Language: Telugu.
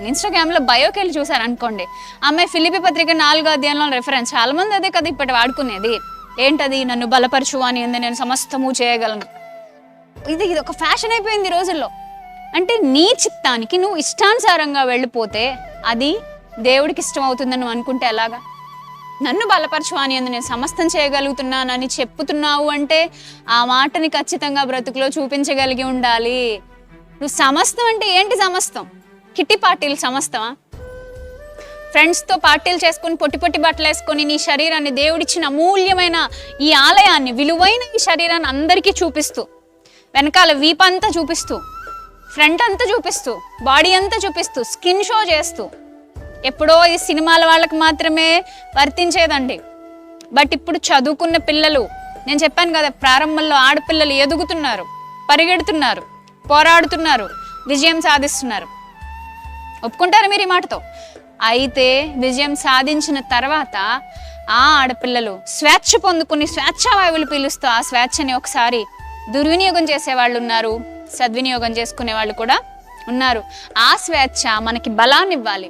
ఇన్స్టాగ్రామ్లో బయోకి వెళ్ళి చూసారు అనుకోండి. అమ్మాయి ఫిలిపి పత్రిక నాలుగో అధ్యాయంలో రెఫరెన్స్ చాలా మంది అదే కదా ఇప్పటి వాడుకునేది. ఏంటది? నన్ను బలపరచు అని ఉంది నేను సమస్తము చేయగలను. ఇది ఇది ఒక ఫ్యాషన్ అయిపోయింది ఈ రోజుల్లో. అంటే నీ చిత్తానికి నువ్వు ఇష్టానుసారంగా వెళ్ళిపోతే అది దేవుడికి ఇష్టం అవుతుందని నువ్వు అనుకుంటే ఎలాగా? నన్ను బలపరచు అని అందు నేను సమస్తం చేయగలుగుతున్నానని చెప్పుతున్నావు అంటే ఆ మాటని ఖచ్చితంగా బ్రతుకులో చూపించగలిగి ఉండాలి. నువ్వు సమస్తం అంటే ఏంటి సమస్తం? కిట్టి పార్టీలు సమస్తమా? ఫ్రెండ్స్తో పార్టీలు చేసుకొని పొట్టి పొట్టి బట్టలు వేసుకొని నీ శరీరాన్ని దేవుడిచ్చిన అమూల్యమైన ఈ ఆలయాన్ని విలువైన ఈ శరీరాన్ని అందరికీ చూపిస్తూ వెనకాల వీపంతా చూపిస్తూ ఫ్రంట్ అంతా చూపిస్తూ బాడీ అంతా చూపిస్తూ స్కిన్ షో చేస్తూ ఎప్పుడో ఇది సినిమాల వాళ్ళకి మాత్రమే వర్తించేదండి. బట్ ఇప్పుడు చదువుకున్న పిల్లలు నేను చెప్పాను కదా ప్రారంభంలో ఆడపిల్లలు ఎదుగుతున్నారు పరిగెడుతున్నారు పోరాడుతున్నారు విజయం సాధిస్తున్నారు. ఒప్పుకుంటారా మీరు ఈ మాటతో. అయితే విజయం సాధించిన తర్వాత ఆ ఆడపిల్లలు స్వేచ్ఛ పొందుకుని స్వేచ్ఛ వాయువులు పీలుస్తూ ఆ స్వేచ్ఛని ఒకసారి దుర్వినియోగం చేసే వాళ్ళు ఉన్నారు సద్వినియోగం చేసుకునే వాళ్ళు కూడా ఉన్నారు. ఆ స్వేచ్ఛ మనకి బలాన్ని ఇవ్వాలి